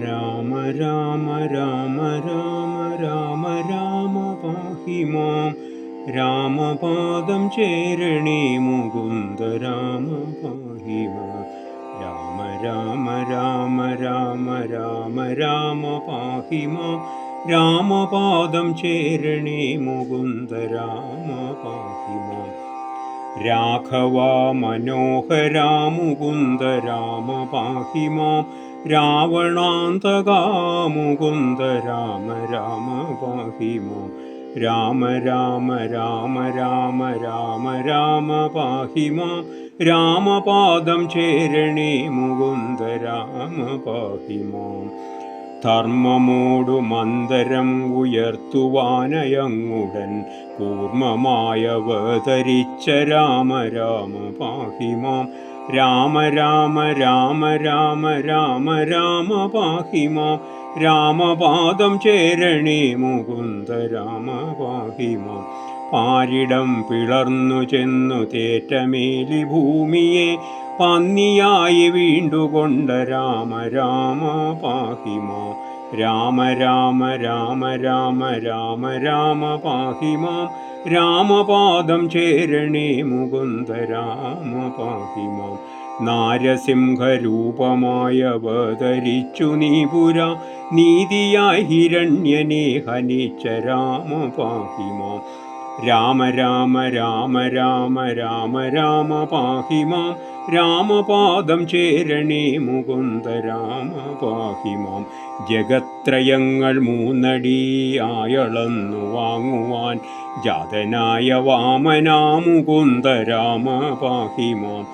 രാമ രാമ രാമ രാമ രാമ രാമ പാഹി മാം. രാമപാദം ചേരണേ മുകുന്ദ രാമ പാഹി മാം. രാമ രാമ രാമ രാമ രാമ രാമ പാഹി മാം. രാമപാദം ചേരണേ മുകുന്ദ രാമ പാഹി മാം. രാഘവ മനോഹരാ മുകുന്ദ രാമ പാഹി മാം. രാവണാന്തകാ മുകുന്ദ രാമ രാമ പാഹിമോ രാമ രാമ രാമ രാമ രാമ രാമ പാഹി രാമപാദം ചേരണേ മുകുന്ദ രാമ പാഹിമോ ധർമ്മമോടു മന്ദരം ഉയർത്തുവാനയങ്ങുടൻ കൂർമ്മമായവതരിച്ച രാമ രാമ പാഹിമാം രാമ രാമ രാമ രാമ രാമ രാമ പാഹിമാം. രാമപാദം ചേരണേ മുകുന്ദ രാമ പാഹിമാം. പാരിടം പിളർന്നു ചെന്നു തേറ്റമേലി ഭൂമിയെ. പന്നിയായി വീണ്ടുകൊണ്ട രാമ രാമ പാഹിമാം. രാമ രാമ രാമ രാമ രാമ രാമ പാഹിമാം. രാമപാദം ചേരണേ മുകുന്ദ രാമപാഹിമാം. നാരസിംഹരൂപമായ അവതരിച്ചു നീപുര നീതിയായി ഹിരണ്യനെ ഹനിച്ച രാമപാഹിമാം. രാമ രാമ രാമ രാമ രാമ രാമ പാഹിമാം. രാമപാദം ചേരണേ മുകുന്ദ രാമ പാഹിമാം ജഗത്രയങ്ങൾ മൂന്നടിയായളന്നു വാങ്ങുവാൻ ജാതനായ വാമനാമുകുന്ദ രാമ രാമ പാഹിമാം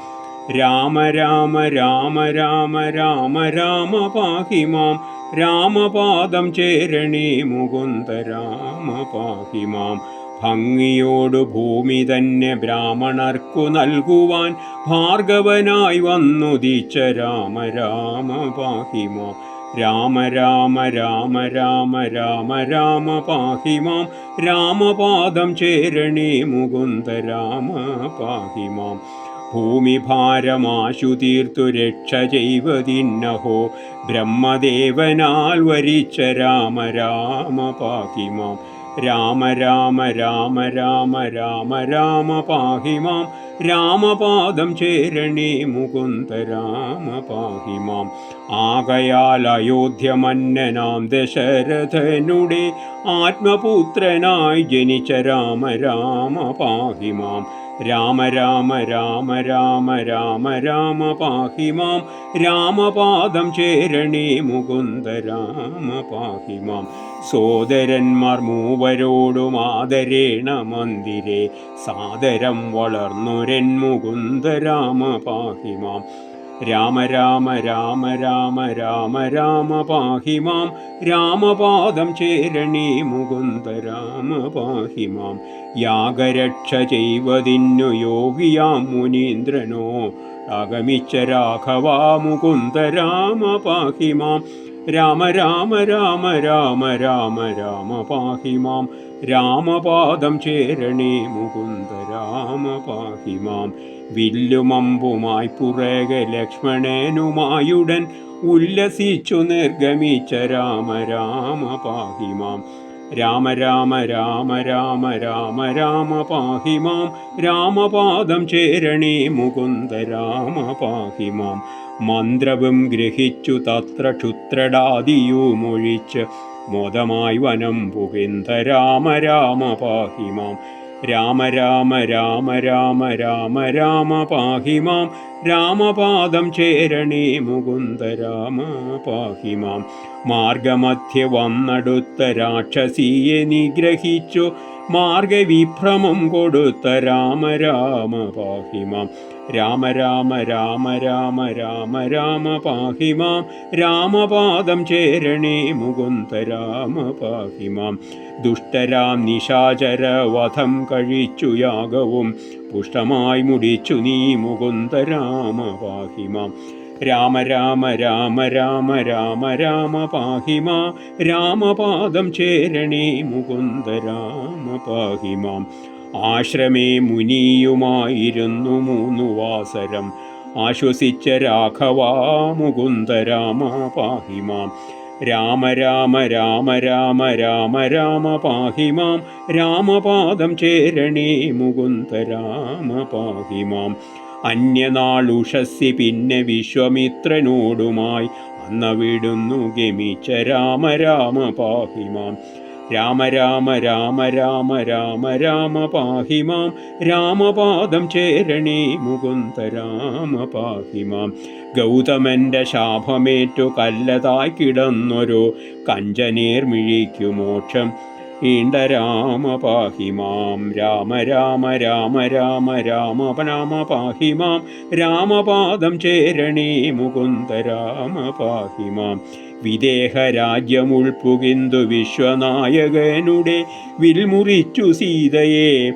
രാമ രാമ രാമ രാമ രാമ രാമ പാഹിമാം. രാമപാദം ചേരണേ മുകുന്ദ രാമ പാഹിമാം ഭംഗിയോടു ഭൂമി തന്നെ ബ്രാഹ്മണർക്കു നൽകുവാൻ ഭാർഗവനായി വന്നുദിച്ച രാമ രാമ പാഹിമാം. രാമ രാമ രാമ രാമ രാമ രാമ പാഹിമാം രാമപാദം ചേരണേ മുകുന്ദ രാമ പാഹിമാം ഭൂമി ഭാരമാശു തീർത്തു രക്ഷ ചെയ്വതിന്നഹോ. ബ്രഹ്മദേവനാൽ വരിച്ച രാമ രാമ പാഹിമാം രാമ രാമ രാമ രാമ രാമ രാമ പാഹിമാം രാമപാദം ചേരണേ മുകുന്ദ രാമ പാഹിമാം ആകയാൽ അയോധ്യമന്നനാം ദശരഥനുടെ ആത്മപുത്രനായി ജനിച്ച രാമ രാമ പാഹിമാം രാമ രാമ രാമ രാമ രാമ രാമ പാഹിമാം രാമപാദം ചേരണേ മുകുന്ദ രാമ പാഹിമാം സോദരന്മാർ മൂവരോടും ആദരേണ മന്ദിരെ. സാദരം വളർന്നൊരൻ മുകുന്ദ രാമ പാഹിമാം രാമ രാമ രാമ രാമ രാമ രാമ പാഹിമാം. രാമപാദം ചേരണി മുകുന്ദ രാമ പാഹിമാം യാഗരക്ഷ ചെയ്വതിന്നു യോഗിയാം മുനീന്ദ്രനോ. ആഗമിച്ച രാഘവാ മുകുന്ദ രാമ പാഹിമാം രാമ രാമ രാമ രാമ രാമ രാമ പാഹി മാം. രാമപാദം ചേരണേ മുകുന്ദ രാമ പാഹി മാം. വില്ലുമമ്പുമായി പുറകെ ലക്ഷ്മണനുമായുടൻ ഉല്ലസിച്ചു നിർഗമിച്ച രാമ രാമ പാഹി മാം. രാമ രാമ രാമ രാമ രാമ രാമ പാഹി മാം. രാമപാദം ചേരണേ മുകുന്ദ രാമ പാഹിമാം മന്ത്രവും ഗ്രഹിച്ചു തത്ര ക്ഷുത്രടാദിയുമൊഴിച്ച് മോദമായി വനം പുകിന്ദ രാമ രാമ പാഹിമാം രാമ രാമ രാമ രാമ രാമ രാമ പാഹിമാം രാമപാദം ചേരണേ മുകുന്ദ രാമ പാഹിമാം മാർഗമധ്യ വന്നടുത്ത രാക്ഷസിയെ നിഗ്രഹിച്ചു മാർഗവിഭ്രമം കൊടുത്ത രാമ രാമ പാഹിമാം രാമ രാമ രാമ രാമ രാമ രാമ പാഹിമാം രാമപാദം ചേരണേ മുകുന്ദ രാമ പാഹിമാം ദുഷ്ടരാം നിശാചര വധം കഴിച്ചു യാഗവും. പുഷ്ടമായി മുടിച്ചു നീ മുകുന്ദ രാമ പാഹിമാം രാമ രാമ രാമ രാമ രാമ രാമ പാഹിമാ. രാമപാദം ചേരണേ മുകുന്ദ രാമ പാഹിമാം. ആശ്രമേ മുനിയുമായിരുന്നു മൂന്നു വാസരം. ആശ്വസിച്ച രാഘവാ മുകുന്ദ രാമ പാഹിമാം. രാമ രാമ രാമ രാമ രാമ രാമ പാഹിമാം. രാമപാദം ചേരണേ മുകുന്ദ രാമ പാഹി മാം അന്യനാളുഷസ്സി പിന്നെ വിശ്വമിത്രനോടുമായി അന്നവിടുന്നു ഗമിച്ച രാമ രാമ പാഹിമാം രാമ രാമ രാമ രാമ രാമ രാമ പാഹിമാം രാമപാദം ചേരണേ മുകുന്ദ രാമ പാഹിമാം ഗൗതമന്റെ ശാപമേറ്റു കല്ലതായി കിടന്നൊരു കഞ്ചനേർ മിഴിക്കു മോക്ഷം. ഈണ്ട രാമ പാഹി മാം രാമ രാമ രാമ രാമ രാമ രാമ പാഹി മാം രാമപാദം ചേരണേ മുകുന്ദ രാമ പാഹി മാം. വിദേഹ രാജ്യമുൾപ്പുകിന്തു വിശ്വനായകനുടെ വിൽമുറിച്ചു സീതയെ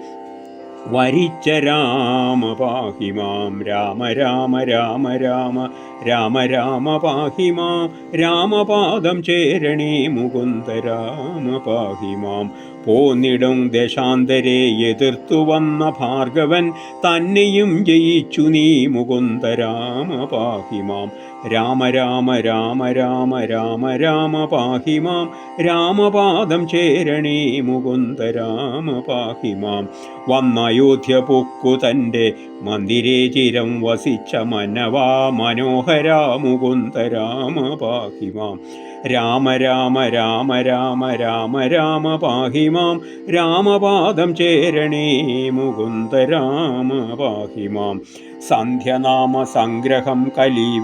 വരിച്ച രാമ പാഹി മാം. രാമ രാമ രാമ രാമ. രാമ രാമ പാഹി മാം. രാമപാദം ചേരണേ മുകുന്ദ രാമ പാഹി മാം. പോന്നിടും ദശാന്തരെ എതിർത്തു വന്ന ഭാർഗവൻ തന്നെയും ജയിച്ചു നീ മുകുന്ദ രാമ പാഹി മാം. രാമ രാമ രാമ രാമ രാമ രാമ പാഹി മാം. രാമപാദം ചേരണേ മുകുന്ദ രാമ പാഹി മാം. വന്നയോധ്യ പൊക്കു തന്റെ മന്ദിരേ ചിരം വസിച്ച മനവാ മനോഹര മുകുന്ദ രാമ പാഹി മാം. രാമ രാമ രാമ രാമ രാമ രാമ പാഹി മാം. രാമപാദം ചേരണേ മുകുന്ദ രാമ പാഹി മാം. സന്ധ്യനാമ സംഗ്രഹം കലി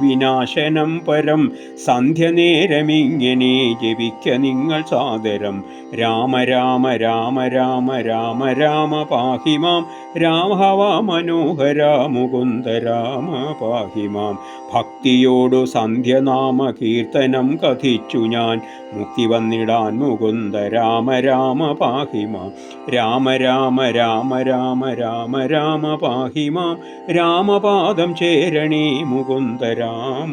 വിനാശനം പരം. സന്ധ്യനേരമിങ്ങനെ ജപിക്ക നിങ്ങൾ സാദരം. രാമ രാമ രാമ രാമ രാമ രാമ പാഹിമാം രാമഹവ മനോഹര മുകുന്ദ രാമ പാഹിമാം ഭക്തിയോടു സന്ധ്യനാമ കീർത്തനം കഥിച്ചു ഞാൻ. മുക്തി വന്നിടാൻ മുകുന്ദ രാമ രാമ പാഹിമാം രാമ രാമ രാമ രാമ രാമ രാമ പാഹിമാം രാമപാദം ചേരണേ മുകുന്ദ രാമ